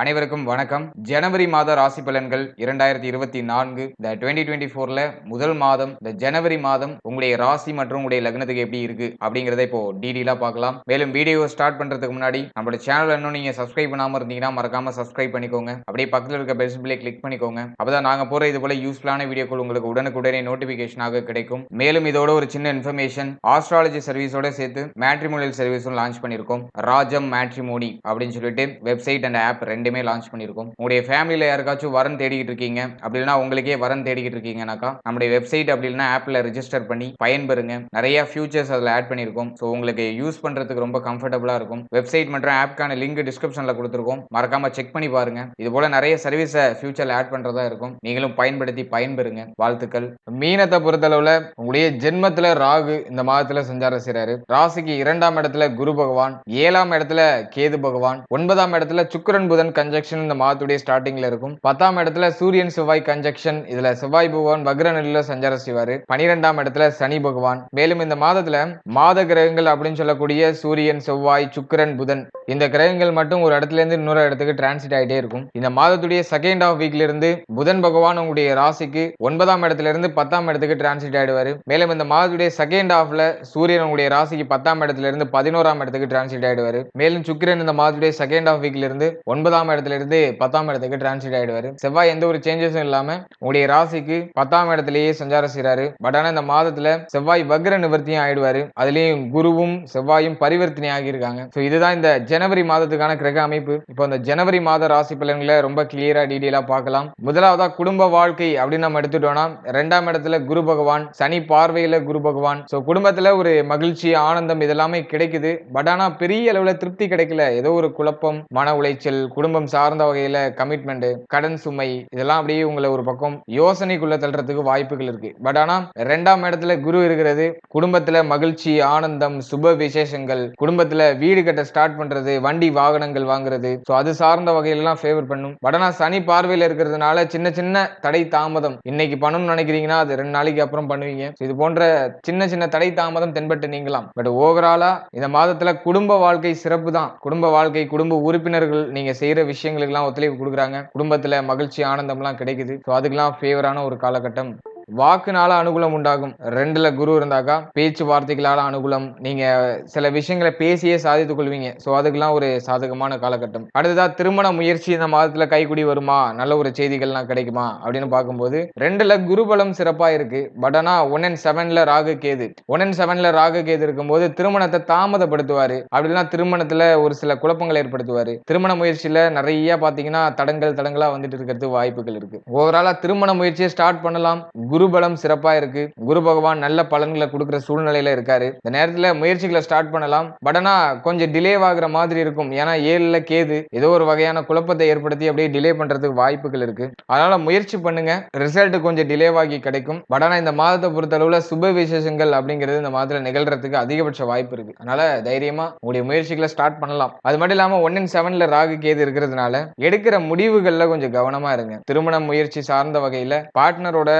அனைவருக்கும் வணக்கம். ஜனவரி மாத ராசி பலன்கள் இரண்டாயிரத்தி இருபத்தி நான்கு. இந்த டுவெண்ட்டி டுவெண்ட்டி ஃபோர்ல முதல் மாதம் இந்த ஜனவரி மாதம் உங்களுடைய ராசி மற்றும் உங்களுடைய லக்னத்துக்கு எப்படி இருக்கு அப்படிங்கறத இப்போ டீடெயிலா பார்க்கலாம். மேலும் வீடியோ ஸ்டார்ட் பண்றதுக்கு முன்னாடி நம்மளோட சேனல் இன்னும் நீங்க சப்ஸ்கிரைப் பண்ணாம இருந்தீங்கன்னா மறக்காம சப்ஸ்கிரைப் பண்ணிக்கோங்க. அப்படியே பக்கத்தில் இருக்க பெல் சிம்பிளை கிளிக் பண்ணிக்கோங்க. அப்பதான் நாங்க போற இது போல யூஸ்ஃபுல்லான வீடியோக்கள் உங்களுக்கு உடனுக்குடனே நோட்டிபிகேஷனாக கிடைக்கும். மேலும் இதோட ஒரு சின்ன இன்ஃபர்மேஷன் ஆஸ்ட்ராலஜி சர்வீஸோட சேர்த்து மேட்ரிமோனியல் சர்வீஸும் லான்ச் பண்ணிருக்கோம் ராஜம் மேட்ரிமோனி அப்படின்னு சொல்லிட்டு வெப்சைட் அண்ட் ஆப் ரெண்டு ரெண்டுமே லான்ச் பண்ணியிருக்கோம். உங்களுடைய ஃபேமிலியில் யாருக்காச்சும் வரன் தேடிக்கிட்டு இருக்கீங்க அப்படின்னா உங்களுக்கே வரன் தேடிக்கிட்டு இருக்கீங்கனாக்கா நம்முடைய வெப்சைட் அப்படின்னா ஆப்பில் ரிஜிஸ்டர் பண்ணி பயன்பெறுங்க. நிறைய ஃபியூச்சர்ஸ் அதில் ஆட் பண்ணியிருக்கோம். ஸோ உங்களுக்கு யூஸ் பண்ணுறதுக்கு ரொம்ப கம்ஃபர்டபுளாக இருக்கும். வெப்சைட் மற்றும் ஆப்க்கான லிங்க் டிஸ்கிரிப்ஷனில் கொடுத்துருக்கோம். மறக்காமல் செக் பண்ணி பாருங்க. இது போல நிறைய சர்வீஸை ஃபியூச்சரில் ஆட் பண்ணுறதா இருக்கும். நீங்களும் பயன்படுத்தி பயன்பெறுங்க. வாழ்த்துக்கள். மீனத்தை பொறுத்தளவில் உங்களுடைய ஜென்மத்தில் ராகு இந்த மாதத்தில் சஞ்சாரம் செய்கிறாரு ராசிக்கு இரண்டாம் இடத்துல குரு பகவான் ஏழாம் இடத்துல கேது பகவான் ஒன்பதாம் இடத்துல சுக்கரன் புதன் கன்ஜெக்ஷன் இந்த மாதத்துடைய ஸ்டார்டிங்ல இருக்கும். பத்தாம் இடத்துல சூரியன் செவ்வாய் கன்ஜெக்ஷன் இதுல செவ்வாய் பகவான் வக்ர நிலையில சஞ்சாரம் செய்வாரு. பனிரெண்டாம் இடத்துல சனி பகவான். மேலும் இந்த மாதத்துல மாத கிரகங்கள் அப்படின்னு சொல்லக்கூடிய சூரியன் செவ்வாய் சுக்கிரன் புதன் இந்த கிரகங்கள் மட்டும் ஒரு இடத்துல இருந்து இன்னொரு இடத்துக்கு டிரான்சிட் ஆகிட்டே இருக்கும். இந்த மாதத்துடைய செகண்ட் ஆஃப் வீக்ல இருந்து புதன் பகவான் உங்களுடைய ராசிக்கு ஒன்பதாம் இடத்துல இருந்து பத்தாம் இடத்துக்கு டிரான்சிட் ஆயிடுவார். மேலும் இந்த மாதத்துடைய செகண்ட் ஆஃப்ல சூரியன் உங்களுடைய ராசிக்கு பத்தாம் இடத்துல இருந்து பதினோராம் இடத்துக்கு டிரான்சிட் ஆயிடுவாரு. மேலும் சுக்கிரன் இந்த மாதத்துடைய செகண்ட் ஆஃப் வீக்ல இருந்து ஒன்பதாம் இடத்துல இருந்து பத்தாம் இடத்துக்கு டிரான்ஸ்லேட் ஆயிடுவாரு. செவ்வாய் எந்த ஒரு சேஞ்சஸும் இல்லாம உங்களுடைய ராசிக்கு பத்தாம் இடத்துலயே சஞ்சாரம் செய்யறாரு பட் ஆனா இந்த மாதத்துல செவ்வாய் வக்ர நிவர்த்தியும் ஆயிடுவாரு. அதுலயும் குருவும் செவ்வாயும் பரிவர்த்தனை ஆகியிருக்காங்க. ஸோ இதுதான் இந்த ஜனவரி மாதத்துக்கான கிரக அமைப்பு. இப்போ இந்த ஜனவரி மாத ராசி பலன்களை ரொம்ப கிளியரா டீடைலா பார்க்கலாம். முதலாவதா குடும்ப வாழ்க்கை அப்படின்னு நம்ம எடுத்துட்டோம்னா ரெண்டாம் இடத்துல குரு பகவான் சனி பார்வையில குரு பகவான். ஸோ குடும்பத்துல ஒரு மகிழ்ச்சி ஆனந்தம் இதெல்லாமே கிடைக்குது. பட் ஆனா பெரிய அளவுல திருப்தி கிடைக்கல. ஏதோ ஒரு குழப்பம் மன உளைச்சல் குடும்பம் சார்ந்த வகையில கமிட்மெண்ட் கடன் சுமை இதெல்லாம் அப்படியே உங்களை ஒரு பக்கம் யோசனைக்குள்ள தள்ளுறதுக்கு வாய்ப்புகள் இருக்கு. பட் ஆனா ரெண்டாம் இடத்துல குரு இருக்கிறது குடும்பத்துல மகிழ்ச்சி ஆனந்தம் சுப விசேஷங்கள் குடும்பத்துல வீடு கட்ட ஸ்டார்ட் பண்றது வண்டி வாகனங்கள் வாங்குறது. ஸோ அது சார்ந்த வகையிலலாம் ஃபேவர் பண்ணும். பட் ஆனா சனி பார்வையில் இருக்கிறதுனால சின்ன சின்ன தடை தாமதம். இன்னைக்கு பண்ணணும்னு நினைக்கிறீங்கன்னா அது ரெண்டு நாளைக்கு அப்புறம் பண்ணுவீங்க. இது போன்ற சின்ன சின்ன தடை தாமதம் தென்பட்டு நீங்களாம் பட் ஓவராலா இந்த மாதத்துல குடும்ப வாழ்க்கை சிறப்பு தான் குடும்ப வாழ்க்கை குடும்ப உறுப்பினர்கள் நீங்க செய்யற விஷயங்களுக்கெல்லாம் ஒத்துழைப்பு கொடுக்குறாங்க. குடும்பத்துல மகிழ்ச்சி ஆனந்தம்லாம் கிடைக்குது. ஸோ அதுக்கெல்லாம் ஃபேவரான ஒரு காலகட்டம். வாக்குனால அனுகூலம் உண்டாகும். ரெண்டுல குரு இருந்தாக்கா பேச்சு வார்த்தைகளால அனுகூலம். நீங்க சில விஷயங்களை பேசியே சாதித்துக் கொள்வீங்க. ஸோ அதுக்கெல்லாம் ஒரு சாதகமான காலகட்டம். அடுத்ததா திருமண முயற்சி இந்த மாதத்துல கைக்குடி வருமா? நல்ல ஒரு செய்திகள்லாம் கிடைக்குமா? அப்படின்னு பார்க்கும்போது ரெண்டுல குருபலம் சிறப்பா இருக்கு. பட் ஆனா ஒன் அண்ட் செவன்ல ராகு கேது. ஒன் அண்ட் செவன்ல ராகு கேது இருக்கும்போது திருமணத்தை தாமதப்படுத்துவாரு. அப்படின்னா திருமணத்துல ஒரு சில குழப்பங்கள் ஏற்படுத்துவாரு. திருமண முயற்சியில நிறைய பாத்தீங்கன்னா தடங்கள் தடங்களா வந்துட்டு இருக்கிறது வாய்ப்புகள் இருக்கு. ஓவராலா திருமண முயற்சியை ஸ்டார்ட் பண்ணலாம். குருபலம் சிறப்பா இருக்கு. குரு பகவான் நல்ல பலன்களை கொடுக்குற சூழ்நிலையில இருக்காரு. இந்த நேரத்துல முயற்சிகளை ஸ்டார்ட் பண்ணலாம். பட் கொஞ்சம் டிலே ஆகுற மாதிரி இருக்கும். ஏன்னா ஏழுல கேது ஏதோ ஒரு வகையான குழப்பத்தை ஏற்படுத்தி அப்படியே டிலே பண்றதுக்கு வாய்ப்புகள் இருக்கு. அதனால முயற்சி பண்ணுங்க. ரிசல்ட் கொஞ்சம் டிலேவாகி கிடைக்கும். பட் இந்த மாதத்தை பொறுத்தளவுல சுப விசேஷங்கள் அப்படிங்கிறது இந்த மாதத்துல நிகழ்றதுக்கு அதிகபட்ச வாய்ப்பு இருக்கு. அதனால தைரியமா உங்களுடைய முயற்சிகளை ஸ்டார்ட் பண்ணலாம். அது மட்டும் இல்லாம ஒன் இன் செவன்ல ராகு கேது இருக்கிறதுனால எடுக்கிற முடிவுகள்ல கொஞ்சம் கவனமா இருங்க. திருமண முயற்சி சார்ந்த வகையில பார்ட்னரோட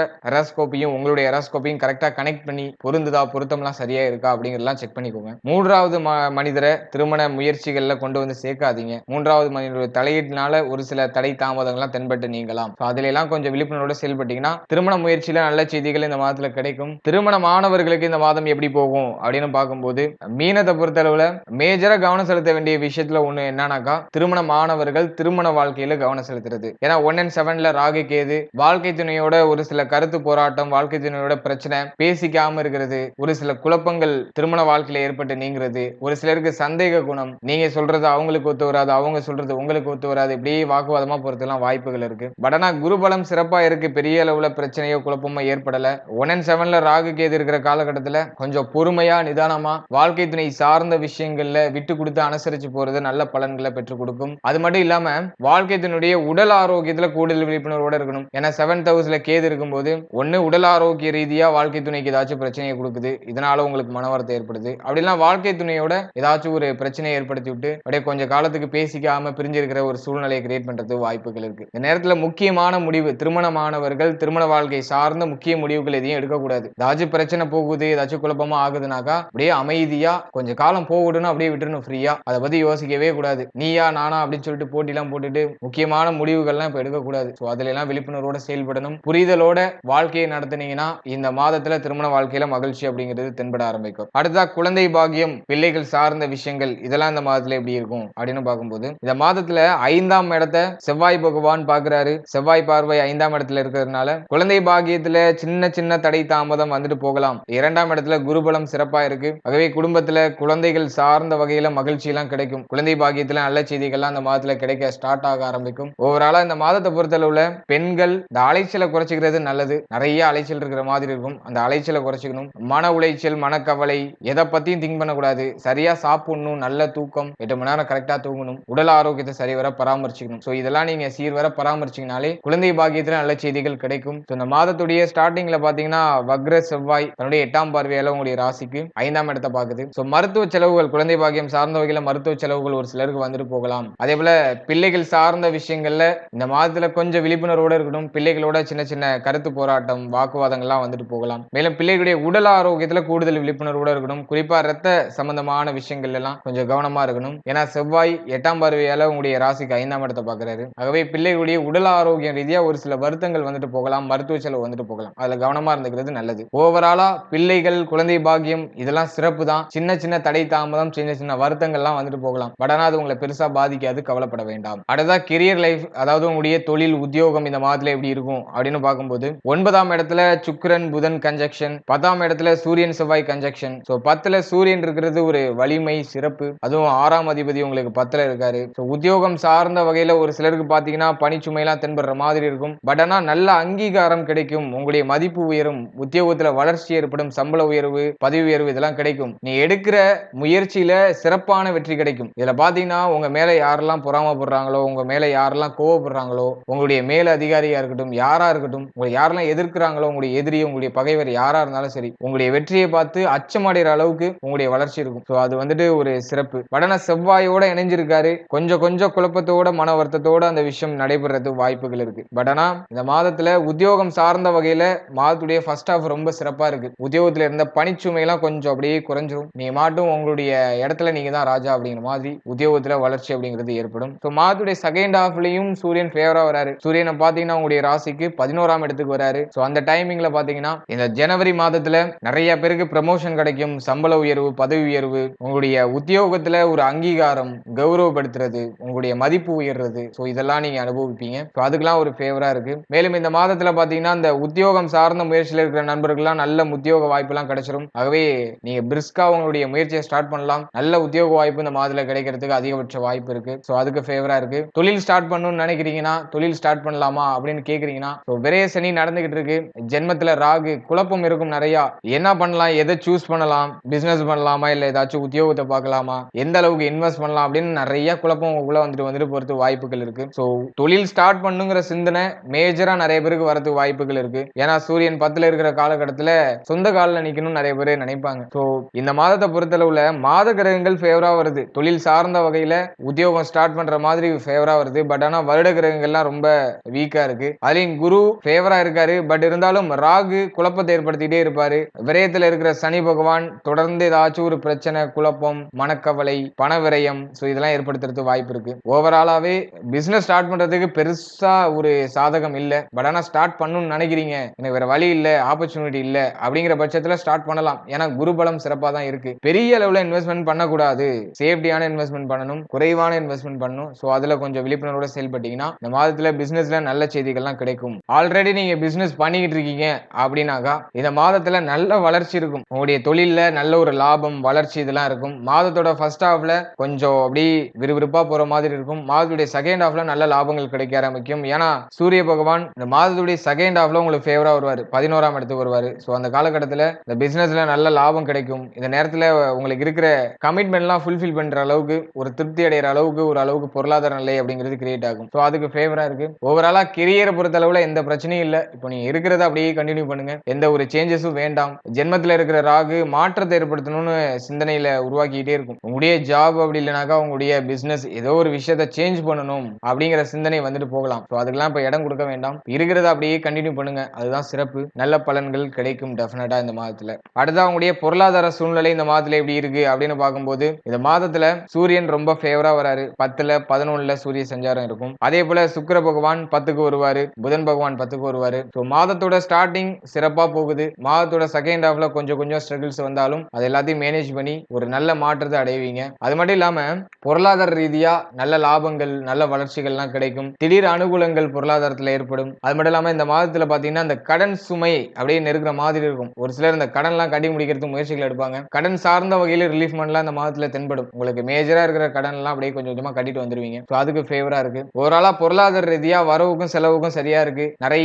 எராஸ்கோப்பையும் உங்களுடைய எராஸ்கோப்பையும் கரெக்டாக கனெக்ட் பண்ணி பொருந்துதா பொருத்தம்லாம் சரியா இருக்கா அப்படிங்கறதெல்லாம் செக் பண்ணிக்கோங்க. மூன்றாவது மனிதரை திருமண முயற்சிகளில் கொண்டு வந்து சேர்க்காதீங்க. மூன்றாவது மனிதனுடைய தலையீட்டினால ஒரு சில தடை தாமதங்கள்லாம் தென்பட்டு நீங்களாம் So அதுல எல்லாம் கொஞ்சம் விழிப்புணர்வோட செயல்பட்டீங்கன்னா திருமண முயற்சியில நல்ல செய்திகள் இந்த மாதத்துல கிடைக்கும். திருமண மாணவர்களுக்கு இந்த மாதம் எப்படி போகும் அப்படின்னு பார்க்கும்போது மீனத்தை பொறுத்தளவுல மேஜரா கவனம் செலுத்த வேண்டிய விஷயத்துல ஒண்ணு என்னன்னாக்கா திருமண மாணவர்கள் திருமண வாழ்க்கையில கவனம் செலுத்துறது. ஏன்னா ஒன் அண்ட் செவன்ல ராகு கேது வாழ்க்கை துணையோட ஒரு சில கருத்து போராட்டம் வாழ்க்கை துணையோட பிரச்சனை பேசிக்காம இருக்கிறது. ஒரு சில குழப்பங்கள் திருமண வாழ்க்கையில ஏற்பட்டு நீங்கிறது. ஒரு சிலருக்கு சந்தேக குணம். நீங்க சொல்றது அவங்களுக்கு ஒத்து வராது அவங்க சொல்றது உங்களுக்கு ஒத்து வராது. இப்படியே வாக்குவாதமா போறதுலாம் வாய்ப்புகள் இருக்கு. பட் ஆனா குருபலம் சிறப்பா இருக்கு. பெரிய அளவுல பிரச்சனையோ குழப்பமோ ஏற்படல. ஒன் அண்ட் செவன்ல ராகு கேது இருக்கிற காலகட்டத்துல கொஞ்சம் பொறுமையா நிதானமா வாழ்க்கை துணை சார்ந்த விஷயங்கள்ல விட்டு கொடுத்து அனுசரிச்சு போறது நல்ல பலன்களை பெற்றுக் கொடுக்கும். அது மட்டும் இல்லாம வாழ்க்கை துணையுடைய உடல் ஆரோக்கியத்துல கூடுதல் விழிப்புணர்வோட இருக்கணும். ஏன்னா செவன்த் ஹவுஸ்ல கேது இருக்கும்போது ஒன்று உடல் ஆரோக்கிய ரீதியாக வாழ்க்கை துணைக்கு ஏதாச்சும் பிரச்சனையை கொடுக்குது. இதனால உங்களுக்கு மனவரத்தை ஏற்படுது. அப்படிலாம் வாழ்க்கை துணையோட ஏதாச்சும் ஒரு பிரச்சனையை ஏற்படுத்தி விட்டு அப்படியே கொஞ்சம் காலத்துக்கு பேசிக்காம பிரிஞ்சிருக்கிற ஒரு சூழ்நிலையை கிரியேட் பண்றது வாய்ப்புகள் இருக்கு. இந்த நேரத்தில் முக்கியமான முடிவு திருமணமானவர்கள் திருமண வாழ்க்கை சார்ந்த முக்கிய முடிவுகள் எதையும் எடுக்கக்கூடாது. ஏதாச்சும் பிரச்சனை போகுது ஏதாச்சும் குழப்பமா ஆகுதுனாக்கா அப்படியே அமைதியா கொஞ்சம் காலம் போகணும்னு அப்படியே விட்டுருணும் ஃப்ரீயா அதை பத்தி யோசிக்கவே கூடாது. நீயா நானா அப்படின்னு சொல்லிட்டு போட்டிலாம் போட்டுட்டு முக்கியமான முடிவுகள்லாம் இப்போ எடுக்கக்கூடாது. ஸோ அதுல எல்லாம் விழிப்புணர்வோட செயல்படணும். புரிதலோட வாழ்க்கை வாழ்க்கையை நடத்தினீங்கன்னா இந்த மாதத்துல திருமண வாழ்க்கையில மகிழ்ச்சி அப்படிங்கிறது தென்பட ஆரம்பிக்கும். அடுத்ததா குழந்தை பாகியம் பிள்ளைகள் சார்ந்த விஷயங்கள் இதெல்லாம் இந்த மாதத்துல எப்படி இருக்கும் அப்படின்னு பார்க்கும்போது இந்த மாதத்துல ஐந்தாம் இடத்தை செவ்வாய் பகவான் பாக்குறாரு செவ்வாய் பார்வை ஐந்தாம் இடத்துல இருக்கிறதுனால குழந்தை பாகியத்துல சின்ன சின்ன தடை தாமதம் வந்துட்டு போகலாம். இரண்டாம் இடத்துல குருபலம் சிறப்பா இருக்கு. ஆகவே குடும்பத்துல குழந்தைகள் சார்ந்த வகையில மகிழ்ச்சி எல்லாம் கிடைக்கும். குழந்தை பாகியத்துல நல்ல செய்திகள்லாம் இந்த மாதத்துல கிடைக்க ஸ்டார்ட் ஆக ஆரம்பிக்கும். ஓவராலா இந்த மாதத்தை பொறுத்தளவுல பெண்கள் இந்த அலைச்சலை குறைச்சிக்கிறது நல்லது. நிறைய அலைச்சல் இருக்கிற மாதிரி இருக்கும். அந்த அலைச்சலை குறைச்சிக்கணும். மன உளைச்சல் மனக்கவலை எதை பத்தியும் திங்க் பண்ணக்கூடாது. சரியா சாப்பிடணும் நல்ல தூக்கம் எட்டு மணி நேரம் கரெக்டா தூங்கணும். உடல் ஆரோக்கியத்தை சரிவர பராமரிச்சுக்கணும். ஸோ இதெல்லாம் நீங்க சீர்வர பராமரிச்சிங்கனாலே குழந்தை பாக்கியத்துல நல்ல செய்திகள் கிடைக்கும். ஸோ இந்த மாதத்துடைய ஸ்டார்டிங்ல பாத்தீங்கன்னா வக்ர செவ்வாய் தன்னுடைய எட்டாம் பார்வையால உங்களுடைய ராசிக்கு ஐந்தாம் இடத்தை பாக்குது. ஸோ மருத்துவ செலவுகள் குழந்தை பாக்கியம் சார்ந்த வகையில மருத்துவ செலவுகள் ஒரு சிலருக்கு வந்துட்டு போகலாம். அதே போல பிள்ளைகள் சார்ந்த விஷயங்கள்ல இந்த மாதத்துல கொஞ்சம் விழிப்புணர்வோட இருக்கணும். பிள்ளைகளோட சின்ன சின்ன கருத்து போராட்டம் வாக்குவாதங்கள்லாம் வந்துட்டு போகலாம். மேலும் பிள்ளைகளுடைய உடல் ஆரோக்கியத்துல கூடுதல் விழிப்புணர்வோட இருக்கணும். குறிப்பா ரத்த சம்பந்தமான விஷயங்கள் எல்லாம் கொஞ்சம் கவனமா இருக்கணும். ஏன்னா செவ்வாய் எட்டாம் பார்வையால உங்களுடைய ராசிக்கு ஐந்தாம் இடத்தை பாக்குறாரு. ஆகவே பிள்ளைகளுடைய உடல் ஆரோக்கியம் ரீதியா ஒரு சில வருத்தங்கள் வந்துட்டு போகலாம். மருத்துவ செலவு வந்துட்டு போகலாம். அதுல கவனமா இருந்துக்கிறது நல்லது. ஓவராலா பிள்ளைகள் குழந்தை பாக்கியம் இதெல்லாம் சிறப்பு தான். சின்ன சின்ன தடை தாமதம் சின்ன சின்ன வருத்தங்கள்லாம் வந்துட்டு போகலாம். பட் அது உங்களை பெருசா பாதிக்காது கவலைப்பட வேண்டாம். அடுத்ததா கெரியர் லைஃப் அதாவது உங்களுடைய தொழில் உத்தியோகம் இந்த மாதத்துல எப்படி இருக்கும் அப்படின்னு பார்க்கும்போது ஒன்பதாம் இடத்துல சுக்கிரன் புதன் கன்ஜெக்ஷன் பத்தாம் இடத்துல சூரியன் செவ்வாய் கன்ஜெக்ஷன் ஸோ பத்துல சூரியன் இருக்கிறது ஒரு வலிமை சிறப்பு. அதுவும் ஆறாம் அதிபதி உங்களுக்கு பத்துல இருக்காரு. ஸோ உத்தியோகம் சார்ந்த வகையில ஒரு சிலருக்கு பாத்தீங்கன்னா பனிச்சுமையெல்லாம் தென்படுற மாதிரி இருக்கும். பட் ஆனா நல்ல அங்கீகாரம் கிடைக்கும். உங்களுடைய மதிப்பு உயரும். உத்தியோகத்துல வளர்ச்சி ஏற்படும். சம்பள உயர்வு பதவி உயர்வு இதெல்லாம் கிடைக்கும். நீ எடுக்கிற முயற்சியில சிறப்பான வெற்றி கிடைக்கும். இதுல பாத்தீங்கன்னா உங்க மேல யாரெல்லாம் பொறாமப்படுறாங்களோ உங்க மேல யாரெல்லாம் கோவப்படுறாங்களோ உங்களுடைய மேல அதிகாரியா இருக்கட்டும் யாரா இருக்கட்டும் உங்களை யாரெல்லாம் எதிர்க்கிறாங்களோ உங்களுடைய எதிரி உங்களுடைய பகைவர் யாரா இருந்தாலும் சரி உங்களுடைய வெற்றியை பார்த்து அச்சமடைகிற அளவுக்கு உங்களுடைய வளர்ச்சி இருக்கும். ஸோ அது வந்துட்டு ஒரு சிறப்பு. வடன செவ்வாயோட இணைஞ்சிருக்காரு. கொஞ்சம் கொஞ்சம் குழப்பத்தோட மன வருத்தத்தோட அந்த விஷயம் நடைபெறது வாய்ப்புகள் இருக்கு. பட் ஆனா இந்த மாதத்துல உத்தியோகம் சார்ந்த வகையில மாதத்துடைய ஃபர்ஸ்ட் ஹாஃப் ரொம்ப சிறப்பா இருக்கு. உத்தியோகத்துல இருந்த பணிச்சுமையெல்லாம் கொஞ்சம் அப்படியே குறைஞ்சிரும். நீ மாட்டும் உங்களுடைய இடத்துல நீங்க தான் ராஜா அப்படிங்கிற மாதிரி உத்தியோகத்துல வளர்ச்சி அப்படிங்கிறது ஏற்படும். ஸோ மாதத்துடைய செகண்ட் ஹாஃப்லயும் சூரியன் ஃபேவரா வராரு. சூரியனை பாத்தீங்கன்னா உங்களுடைய ராசிக்கு பதினோராம் இடத்துக்கு வராரு. ஸோ அந்த டைமிங்ல பாத்தீங்கன்னா இந்த ஜனவரி மாதத்துல நிறைய பேருக்கு ப்ரமோஷன் கிடைக்கும். சம்பள உயர்வு பதவி உயர்வு உங்களுடைய உத்தியோகத்துல ஒரு அங்கீகாரம் கௌரவப்படுத்துறது உங்களுடைய மதிப்பு உயர்றது. ஸோ இதெல்லாம் நீங்க அனுபவிப்பீங்க. ஸோ அதுக்கெல்லாம் ஒரு ஃபேவரா இருக்கு. மேலும் இந்த மாதத்துல பாத்தீங்கன்னா இந்த உத்தியோகம் சார்ந்த முயற்சியில் இருக்கிற நண்பர்கள்லாம் நல்ல உத்தியோக வாய்ப்பெல்லாம் கிடைச்சிரும். ஆகவே நீங்க பிரிஸ்கா உங்களுடைய முயற்சியை ஸ்டார்ட் பண்ணலாம். நல்ல உத்தியோக வாய்ப்பு இந்த மாதத்துல கிடைக்கிறதுக்கு அதிகபட்ச வாய்ப்பு இருக்கு. ஸோ அதுக்கு ஃபேவரா இருக்கு. தொழில் ஸ்டார்ட் பண்ணணும்னு நினைக்கிறீங்கன்னா தொழில் ஸ்டார்ட் பண்ணலாமா அப்படின்னு கேக்குறீங்கன்னா ஸோ விரைய சனி நடந்துகிட்டு இருக்கு. ஜென்மத்துல ராகு குழப்பம் இருக்கும் நிறைய. என்ன பண்ணலாம்? எதை சூஸ் பண்ணலாம்? பிசினஸ் பண்ணலாமா? இல்ல ஏதாச்சும் உத்தியோகத்தை பார்க்கலாமா? எந்த அளவுக்கு இன்வெஸ்ட் பண்ணலாம்? அப்படின்னு நிறைய குழப்பம் உங்களுக்குள்ள வந்துட்டு வந்துட்டு போறது வாய்ப்புகள் இருக்கு. ஸோ தொழில் ஸ்டார்ட் பண்ணுங்கிற சிந்தனை மேஜரா நிறைய பேருக்கு வரதுக்கு வாய்ப்புகள் இருக்கு. ஏன்னா சூரியன் பத்துல இருக்கிற காலகட்டத்துல சொந்த காலில் நிக்கணும்னு நிறைய பேர் நினைப்பாங்க. ஸோ இந்த மாதத்தை பொறுத்தளவுல மாத கிரகங்கள் ஃபேவரா வருது. தொழில் சார்ந்த வகையில உத்தியோகம் ஸ்டார்ட் பண்ற மாதிரி ஃபேவரா வருது. பட் ஆனா வருட கிரகங்கள்லாம் ரொம்ப வீக்கா இருக்கு. அதுலயும் குரு ஃபேவரா இருக்காரு. பட் இருந்தாலும் ராகு குழப்பத்தை ஏற்படுத்திட்டே இருப்பாரு. விரயத்துல இருக்கிற சனி பகவான் தொடர்ந்து ஏதாச்சும் ஒரு பிரச்சனை குழப்பம் மனக்கவலை பண விரயம் ஸோ இதெல்லாம் ஏற்படுத்துறதுக்கு வாய்ப்பு இருக்கு. ஓவராலாவே பிசினஸ் ஸ்டார்ட் பண்றதுக்கு பெருசா ஒரு சாதகம் இல்லை. பட் ஆனால் ஸ்டார்ட் பண்ணணும்னு நினைக்கிறீங்க. எனக்கு வேற வழி இல்லை ஆப்பர்ச்சுனிட்டி இல்லை அப்படிங்கிற பட்சத்துல ஸ்டார்ட் பண்ணலாம். ஏன்னா குருபலம் சிறப்பாக தான் இருக்கு. பெரிய அளவில் இன்வெஸ்ட்மெண்ட் பண்ணக்கூடாது. சேஃப்டியான இன்வெஸ்ட்மெண்ட் பண்ணணும் குறைவான இன்வெஸ்ட்மெண்ட் பண்ணணும். ஸோ அதில் கொஞ்சம் விழிப்புணர்வோட செயல்பட்டீங்கன்னா இந்த மாதத்தில் பிசினஸ்ல நல்ல செய்திகள்லாம் கிடைக்கும். ஆல்ரெடி நீங்க பிசினஸ் பண்ணிக்கிட்டு இருக்கீங்க அப்படின்னாக்கா இந்த மாதத்தில் நல்ல வளர்ச்சி இருக்கும். உங்களுடைய தொழிலில் நல்ல ஒரு லாபம் வளர்ச்சி இதெல்லாம் இருக்கும். மாதத்தோட ஃபர்ஸ்ட் ஹாஃப்ல கொஞ்சம் அப்படி விறுவிறுப்பாக போகிற மாதிரி இருக்கும். மாதத்துடைய செகண்ட் ஹாஃப்ல நல்ல லாபங்கள் கிடைக்க ஆரம்பிக்கும். ஏன்னா சூரிய பகவான் இந்த மாதத்துடைய செகண்ட் ஹாஃப்ல உங்களுக்கு ஃபேவராக வருவார். பதினோராம் இடத்துக்கு வருவார். ஸோ அந்த காலகட்டத்தில் இந்த பிஸ்னஸில் நல்ல லாபம் கிடைக்கும். இந்த நேரத்தில் உங்களுக்கு இருக்கிற கமிட்மெண்ட்லாம் ஃபுல்ஃபில் பண்ணுற அளவுக்கு ஒரு திருப்தி அடைகிற அளவுக்கு ஒரு அளவுக்கு பொருளாதார நிலை அப்படிங்கிறது கிரியேட் ஆகும். ஸோ அதுக்கு ஃபேவராக இருக்குது ஓவராலாக கெரியரை பொறுத்த எந்த பிரச்சனையும் இல்லை. இப்போ நீங்கள் இருக்கிறத அப்படியே கண்டினியூ பண்ணுங்க. எந்த ஒரு சேஞ்சஸும் வேண்டாம். ஜென்மத்தில் இருக்கிற ராகு மாற்றத்தை ஏற்படுத்தணும்னு சிந்தனையில உருவாக்கிட்டே இருக்கும். உங்களுடைய ஜாப் அப்படி இல்லைனாக்கா உங்களுடைய பிசினஸ் ஏதோ ஒரு விஷயத்த சேஞ்ச் பண்ணணும் அப்படிங்கிற சிந்தனை வந்துட்டு போகலாம். ஸோ அதுக்கெல்லாம் இப்போ இடம் கொடுக்க வேண்டாம். இருக்கிறத அப்படியே கண்டினியூ பண்ணுங்க. அதுதான் சிறப்பு. நல்ல பலன்கள் கிடைக்கும் டெஃபினட்டா இந்த மாதத்துல. அடுத்து அவங்களுடைய பொருளாதார சூழ்நிலை இந்த மாதத்துல எப்படி இருக்கு அப்படின்னு பார்க்கும்போது இந்த மாதத்துல சூரியன் ரொம்ப ஃபேவரா வராரு. பத்துல பதினொன்னுல சூரிய சஞ்சாரம் இருக்கும். அதே போல சுக்கிர பகவான் பத்துக்கு வருவாரு. புதன் பகவான் பத்துக்கு வருவாரு. ஸோ மாதத்தோட ஸ்டார்டிங் சிறப்பா போகுது. மாதத்தோட செகண்ட் ஹாஃப்ல கொஞ்சம் கொஞ்சம் ஸ்ட்ரகிள்ஸ் வந்தாலும் அது எல்லாத்தையும் மேனேஜ் பண்ணி ஒரு நல்ல மாற்றத்தை அடைவீங்க. அது மட்டும் இல்லாம பொருளாதார ரீதியா நல்ல லாபங்கள் நல்ல வளர்ச்சிகள்லாம் கிடைக்கும். திடீர் அனுகூலங்கள் பொருளாதாரத்துல ஏற்படும். அது மட்டும் இல்லாம இந்த மாதத்துல பாத்தீங்கன்னா அந்த கடன் சுமை அப்படியே நெருக்கிற மாதிரி இருக்கும். ஒரு சிலர் இந்த கடன்லாம் கட்டி முடிக்கிறதுக்கு முயற்சிகள் எடுப்பாங்க. கடன் சார்ந்த வகையில ரிலீஃப் பண்ணலாம் இந்த மாதத்துல தென்படும். உங்களுக்கு மேஜரா இருக்கிற கடன் எல்லாம் அப்படியே கொஞ்சம் கொஞ்சமா கட்டிட்டு வந்துருவீங்க. ஸோ அதுக்கு ஃபேவரா இருக்கு. ஓவராலா பொருளாதார ரீதியா வரவுக்கும் செலவுக்கும் சரியா இருக்கு. நிறைய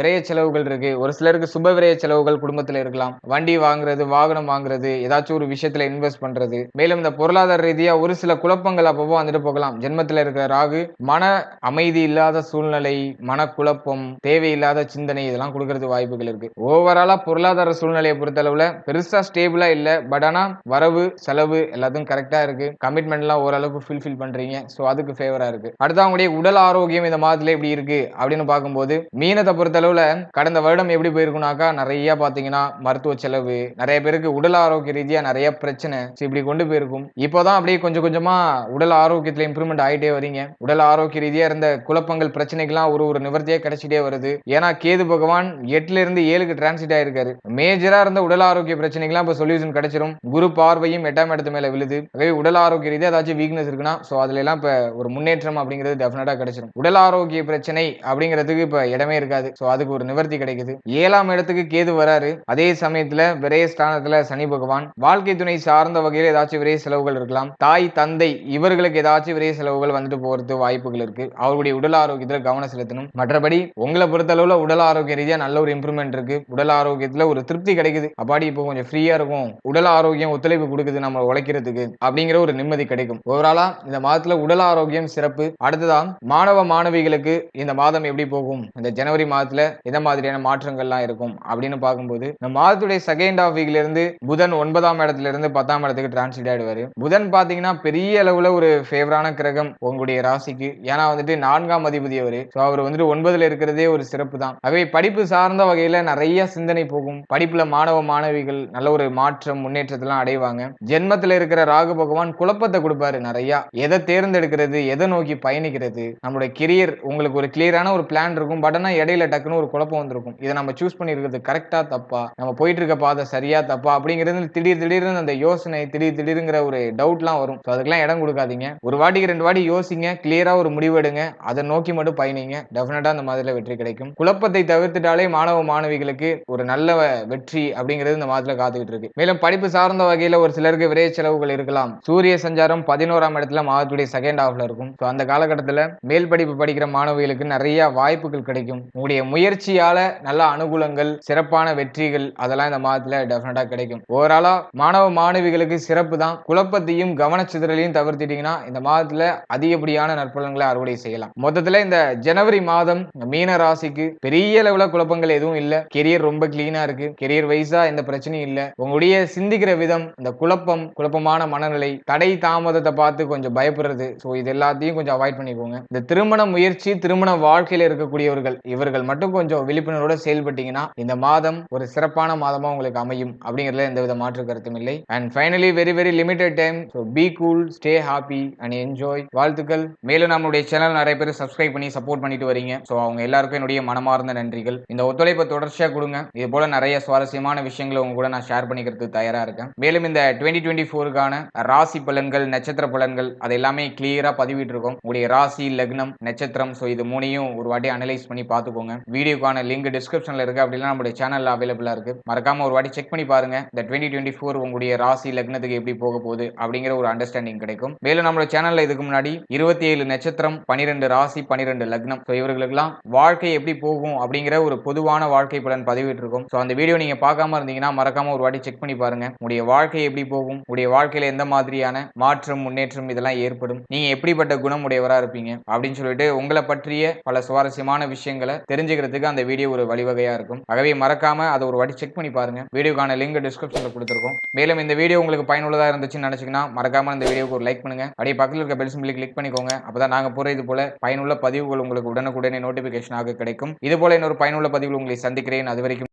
விரைய செலவுகள் இருக்கு. ஒரு சிலருக்கு சுப விரைய செலவுகள் குடும்பத்துல இருக்கலாம். வண்டி வாங்குறது வாகனம் வாங்குறது ஏதாச்சும் ஒரு விஷயத்துல இன்வெஸ்ட் பண்றது. மேலும் இந்த பொருளாதார ரீதியா ஒரு சில குழப்பங்கள் அப்பப்போ வந்துட்டு போகலாம். ஜென்மத்துல இருக்கிற ராகு மன அமைதி இல்லாத சூழ்நிலை மனக்குழப்பம் தேவையில்லாத சிந்தனை இதெல்லாம் கொடுக்கறது வாய்ப்புகள் இருக்கு. ஓவராலா பொருளாதார சூழ்நிலையை பொறுத்தளவுல பெருசா ஸ்டேபிளா இல்ல. பட் ஆனா வரவு செலவு எல்லாத்தையும் கரெக்டா இருக்கு. கமிட்மெண்ட்லாம் ஓரளவுக்கு ஃபுல்ஃபில் பண்றீங்க. ஸோ அதுக்கு ஃபேவரா இருக்கு. அடுத்து அவங்களுடைய உடல் ஆரோக்கியம் இந்த மாதத்துல எப்படி இருக்கு அப்படின்னு பார்க்கும்போது மீனத்தை பொறுத்தளவுல கடந்த வருடம் எப்படி போயிருக்குனாக்கா நிறைய பாத்தீங்கன்னா மருத்துவ செலவு நிறைய பேருக்கு உடல் ஆரோக்கிய ரீதியா நிறைய பிரச்சனை இப்படி கொண்டு போயிருக்கும். இப்போதான் அப்படியே கொஞ்சம் கொஞ்சமா உடல் ஆரோக்கியத்துல இம்ப்ரூவ்மெண்ட் ஆயிட்டே வரீங்க. உடல் ஆரோக்கிய ரீதியா இருந்த குழப்பங்கள் பிரச்சனைகள்லாம் ஒரு ஒரு நிவர்த்தியாக கிடைச்சிட்டே வருது. ஏன்னா கேது பகவான் எட்டுல இருந்து ஏழுக்கு டிரான்சிட் ஆயிருக்காரு. மேஜரா இருந்த உடல் ஆரோக்கிய பிரச்சனைகள்லாம் இப்போ சொல்யூஷன் கிடைச்சிரும். குரு பார்வையும் எட்டாம் இடத்து மேல விழுது. ஆகவே உடல் ஆரோக்கிய ரீதியா ஏதாச்சும் வீக்னஸ் இருக்குன்னா ஸோ அதுல எல்லாம் இப்ப ஒரு முன்னேற்றம் அப்படிங்கிறது டெஃபினட்டாக கிடைச்சிரும். உடல் ஆரோக்கிய பிரச்சனை அப்படிங்கிறதுக்கு இப்ப இடமே இருக்காது. ஸோ அதுக்கு ஒரு நிவர்த்தி கிடைக்குது. ஏழாம் இடத்துக்கு கேது வராரு. அதே சமயத்துல விரைய ஸ்தானத்துல சனி பகவான். வாழ்க்கை துணை சார்ந்த வகையில் ஏதாச்சும் விரைய செலவுகள் இருக்கலாம். தாய் தந்தை இவர்களுக்கு ஏதாச்சும் விரைய செலவுகள் வந்துட்டு போறது வாய்ப்புகள் இருக்கு. அவருடைய உடல் ஆரோக்கியத்துல கவனம் செலுத்தணும். மற்றபடி உங்களை பொறுத்தளவுல உடல் ஆரோக்கிய ரீதியா நல்ல ஒரு இம்ப்ரூவ்மெண்ட் இருக்கு. உடல் ஆரோக்கியத்துல ஒரு திருப்தி கிடைக்குது. அப்பாடி இப்போ கொஞ்சம் ஃப்ரீயா இருக்கும். உடல் ஆரோக்கியம் ஒத்துழைப்பு கொடுக்குது நம்ம உழைக்கிறதுக்கு. அப்படிங்கிற ஒரு நிம்மதி கிடைக்கும். ஓவராலா இந்த மாதத்துல உடல் ஆரோக்கியம் சிறப்பு. அடுத்ததான் மாணவ மாணவிகளுக்கு இந்த மாதம் எப்படி போகும்? இந்த ஜனவரி மாதத்துல எந்த மாதிரியான மாற்றங்கள்லாம் இருக்கும் அப்படின்னு பார்க்கும்போது இந்த மாதத்துடைய செகண்ட் ஆஃப் வீக்ல இருந்து புதன் ஒன்பதாம் இடத்துல இருந்து பத்தாம் இடத்துக்கு டிரான்ஸ்லேட் ஆயிடுவாரு. புதன் பாத்தீங்கன்னா பெரிய அளவுல ஒரு ஃபேவரான கிரகம் உங்களுடைய ராசிக்கு. ஏன்னா வந்துட்டு நான்காம் அதிபதி அவரு. ஸோ அவர் வந்துட்டு ஒன்பதுல இருக்கிறதே ஒரு சிறப்பு தான் ஆகவே படிப்பு சார்ந்த வகையில நிறைய சிந்தனை போகும். படிப்புல மாணவ மாணவிகள் நல்ல ஒரு மாற்றம் முன்னேற்றத்தெல்லாம் அடைவாங்க. ஜென்மத்துல இருக்கிற ராகு பகவான் குழப்பத்தை கொடுப்பாரு நிறைய. எதை தேர்ந்தெடுக்கிறது எதை நோக்கி பயணிக்கிறது. நம்மளுடைய கெரியர் உங்களுக்கு ஒரு கிளியரான ஒரு பிளான் இருக்கும். பட் ஆனால் இடையில டக்குன்னு ஒரு குழப்பம் வந்திருக்கும். இதை நம்ம சூஸ் பண்ணிருக்கிறது கரெக்டா தப்பா? நம்ம போயிட்டு இருக்க பாதை சரியா தப்பா? அப்படிங்கிறது திடீர் திடீர்னு அந்த யோசனை திடீர் திடீருங்கிற ஒரு டவுட்லாம் வரும். ஸோ அதுக்கெல்லாம் இடம் கொடுக்காதீங்க. ஒரு வாட்டிக்கு ரெண்டு வாட்டி யோசிங்க கிளியரா ஒரு முடிவு எடுங்க. அதை நோக்கி மட்டும் பயணிங்க. டெஃபினட்டா அந்த மாதிரில வெற்றி கிடைக்கும். குழப்பத்தை தவிர்த்துட்டாலே மாணவ மாணவிகளுக்கு ஒரு நல்ல வெற்றி அப்படிங்கிறது இந்த மாதத்துல காத்துக்கிட்டு இருக்கு. மேலும் படிப்பு சார்ந்த வகையில ஒரு சிலருக்கு விரைய செலவுகள் இருக்கலாம். சூரிய சஞ்சாரம் பதினோராம் இடத்துல மாதத்துடைய செகண்ட் ஹாஃப்ல இருக்கும். ஸோ அந்த காலகட்டத்தில் மேல் படிப்பு படிக்கிற மாணவிகளுக்கு நிறைய வாய்ப்புகள் கிடைக்கும். உங்களுடைய முயற்சியால நல்ல அனுகூலங்கள் சிறப்பான வெற்றிகள் அதெல்லாம் இந்த மாதத்துல டெஃபினட்டா கிடைக்கும். ஓவராலா மாணவ மாணவிகளுக்கு சிறப்பு தான். குழப்பத்தையும் கவனச்சிதறலையும் தவிர்த்திட்டீங்கன்னா இந்த மாதத்துல அதிகப்படியான நற்பலன்களை அறுவடை செய்யலாம். மொத்தத்துல இந்த ஜனவரி மாதம் மீன ராசிக்கு பெரிய அளவுல குழப்பங்கள் எதுவும் இல்ல. கெரியர் ரொம்ப கிளீனா இருக்கு. கெரியர் வைஸாக எந்த பிரச்சனையும் இல்ல. உங்களுடைய சிந்திக்கிற விதம் இந்த குழப்பம் குழப்பமான மனநிலை தடை தாமதத்தை பார்த்து கொஞ்சம் பயப்படுறது. ஸோ இது எல்லாத்தையும் கொஞ்சம் அவாய்ட் பண்ணிக்கோங்க. இந்த திருமண முயற்சி திருமண வாழ்க்கையில் இருக்கக்கூடியவர்கள் இவர்கள் மட்டும் கொஞ்சம் விழிப்புணர்வோட செயல்பட்டீங்கன்னா இந்த மாதம் ஒரு சிறப்பான மாதமா உங்களுக்கு அமையும் அப்படிங்கிறதுல எந்தவித மாற்று கருத்தும் இல்லை. And finally very very limited time so be cool stay happy and enjoy வாழ்த்துக்கள். மேலும் நம்மளுடைய சேனல் நிறைய பேர் சப்ஸ்கிரைப் பண்ணி சப்போர்ட் பண்ணிட்டு வரீங்க. ஸோ அவங்க எல்லாருக்கும் என்னுடைய மனமார்ந்த நன்றிகள். இந்த ஒத்துழைப்பை தொடர்ச்சியா கொடுங்க. இது போல நிறைய சுவாரஸ்யமான விஷயங்களை உங்க கூட நான் ஷேர் பண்ணிக்கிறதுக்கு தயாரா இருக்கேன். மேலும் இந்த டுவெண்ட்டி டுவெண்ட்டி ஃபோருக்கான ராசி பலன்கள் நட்சத்திர பலன்கள் அது எல்லாமே கிளியரா பதிவிட்டு இருக்கோம் உங்களுடைய ராசி லக்னம் நட்சத்திரம். ஸோ இது மூணையும் ஒரு வாட்டி அனலைஸ் பண்ணி பார்த்துக்கோங்க. வீடியோக்கான லிங்க் டிஸ்கிரிப்ஷனில் இருக்குது அப்படின்னா நம்மளுடைய சேனலில் அவைலபிளாக இருக்குது மறக்காமல் ஒரு வாட்டி செக் பண்ணி பாருங்கள் இந்த டுவெண்ட்டி டுவெண்ட்டி ஃபோர் உங்களுடைய ராசி லக்னத்துக்கு எப்படி போக போகுது அப்படிங்கிற ஒரு அண்டர்ஸ்டாண்டிங் கிடைக்கும். மேலும் நம்மளோட சேனலில் இதுக்கு முன்னாடி இருபத்தி ஏழு நட்சத்திரம் பன்னிரெண்டு ராசி பன்னிரெண்டு லக்னம். ஸோ இவர்களுக்கெல்லாம் வாழ்க்கை எப்படி போகும் அப்படிங்கிற ஒரு பொதுவான வாழ்க்கை பலன் பதிவிட்டு இருக்கும் ஸோ அந்த வீடியோ நீங்கள் பார்க்காம இருந்தீங்கன்னா மறக்காம ஒரு வாட்டி செக் பண்ணி பாருங்க. உங்களுடைய வாழ்க்கை எப்படி போகும்? உடைய வாழ்க்கையில் எந்த மாதிரியான மாற்றம் முன்னேற்றம் இதெல்லாம் ஏற்படும்? நீங்கள் எப்படிப்பட்ட குணம் உடையவராக இருப்பீங்க? அப்படின்னு சொல்லிட்டு உங்களை பற்றிய பல சுவாரஸ்யமான விஷயங்களை தெரிஞ்சுக்கிறதுக்கு அந்த வீடியோ ஒரு வழிவகையா இருக்கும். ஆகவே மறக்காம அதை ஒரு வாட்டி செக் பண்ணி பாருங்க. வீடியோக்கான லிங்க் டிஸ்கிரிப்ஷன்ல கொடுத்துருக்கோம். மேலும் இந்த வீடியோ உங்களுக்கு பயனுள்ளதா இருந்துச்சுன்னு நினைச்சீங்கன்னா மறக்காம இந்த வீடியோக்கு ஒரு லைக் பண்ணுங்க. அப்படியே பக்கத்தில் இருக்க பெல் சிம்பிளி கிளிக் பண்ணிக்கோங்க. அப்பதான் நாங்க போற இது போல பயனுள்ள பதிவுகள் உங்களுக்கு உடனுக்குடனே நோட்டிபிகேஷனாக கிடைக்கும். இது போல இன்னொரு பயனுள்ள பதிவுகள் உங்களை சந்திக்கிறேன். அது வரைக்கும்